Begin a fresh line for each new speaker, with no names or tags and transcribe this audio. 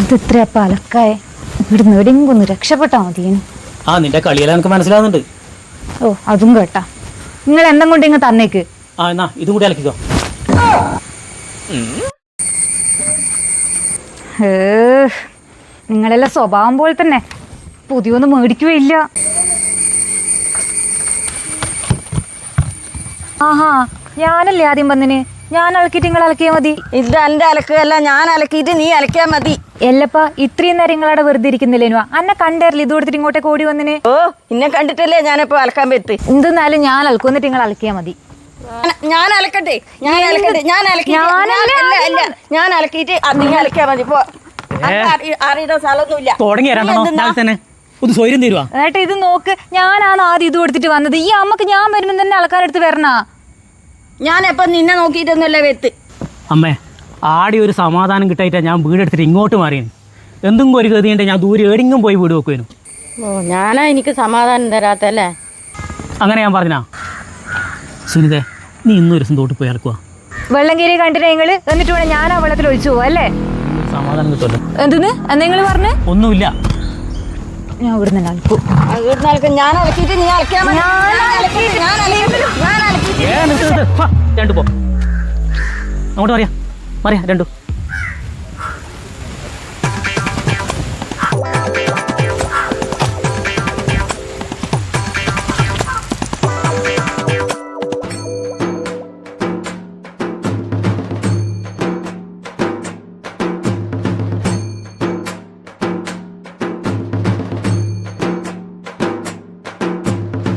ഇത് ഇത്ര പലക്കായ. ഇവിടുന്ന് എവിടെയെങ്കിലും ഒന്ന് രക്ഷപ്പെട്ടാ മതിയേനു.
ആ നിന്റെ കളിയെല്ലാം എനിക്ക് മനസ്സിലാവുന്നുണ്ട്.
ഓ അതും കേട്ടാ. നിങ്ങൾ എന്തും കൊണ്ട് ഇങ്ങ് തന്നേക്ക്.
ആ എന്നാ ഇതും കൂടി അലക്കിക്കോ.
നിങ്ങളെല്ലാം സ്വഭാവം പോലെ തന്നെ. പുതിയൊന്നും മേടിക്കുകയില്ല. ആഹാ ഞാനല്ലേ ആദ്യം വന്നിന്? ഞാൻ അലക്കിയിട്ട് നിങ്ങൾ അലക്കിയാൽ മതി.
ഇത് എന്റെ അലക്കുകയല്ല ഞാൻ അലക്കിയിട്ട് നീ അലക്കിയാൽ മതി.
എല്ലപ്പ ഇത്രയും നേരം നിങ്ങളവിടെ വെറുതെ ഇരിക്കുന്നില്ലേനു അന്നെ കണ്ടേറില്ല ഇത് കൊടുത്തിട്ട് ഇങ്ങോട്ടേക്ക് ഓടി വന്നിന്?
ഓ ഇന്നെ കണ്ടിട്ടല്ലേ ഞാനിപ്പോ അലക്കാൻ പറ്റി
എന്തെന്നാലും ഞാൻ അലക്കും എന്നിട്ട് നിങ്ങൾ അലക്കിയാൽ മതി.
ഞാൻ- ഞാൻ അലക്കട്ടെ ഞാൻ അലക്കട്ടെ ഞാൻ അലക്കി അല്ല അല്ല. ഞാൻ അലക്കിയിട്ട് അത് നീ അലക്കിയാ മതി പോ. അനക്ക് അറി- അറിയുന്ന സ്ഥലമൊന്നുമില്ല.
തുടങ്ങി ഒന്ന് തരുവാ.
ഏട്ടാ ഇത് നോക്ക് ഞാനാണ് ആദ്യം ഇത് കൊടുത്തിട്ട് വന്നത്. ഈ അമ്മയ്ക്ക് ഞാൻ വരുമ്പോൾ തന്നെ അലക്കാനെടുത്ത് വരണ?
ഞാൻ എപ്പം നിന്നെ നോക്കിയിട്ടൊന്നുമല്ല വെത്ത്.
അമ്മേ ആടി ഒരു സമാധാനം കിട്ടായിട്ടാ ഞാൻ വീടെടുത്തിട്ട് ഇങ്ങോട്ട് മാറിയത് എന്തും ഒരു ഗതിയുണ്ട് ഞാൻ ദൂരെ എവിടെയെങ്കിലും പോയി വീട് വെക്കുവേനു
ഓ ഞാനാ എനിക്ക് സമാധാനം തരാത്തല്ലേ
അങ്ങനെ ഞാൻ പറഞ്ഞാ. സുനിത നീ ഇന്നും ഒരു ദിവസം തോട്ട് പോയി ഇറക്കുക
വെള്ളം നിങ്ങൾ? എന്നിട്ട് വേണം ഞാൻ ആ വെള്ളത്തിൽ ഒഴിച്ചു പോവാ അല്ലേ?
സമാധാനം കിട്ടുമല്ലോ.
എന്തെന്ന്? എന്തെങ്കിലും പറഞ്ഞ്?
ഒന്നുമില്ല.
ഞാൻ ഇവിടുന്ന് അലക്കും.
ഇവിടുന്ന് അലക്കും. ഞാൻ അലക്കിയിട്ട് നീ അലക്കാൻ മതി. ഞാൻ അലക്കിയിട്ട് ഞാൻ അലക്കിയിട്ട് ഞാൻ അലക്കിയിട്ട്
രണ്ടു പോ. അങ്ങോട്ട് പറയാം പറയാം രണ്ടു.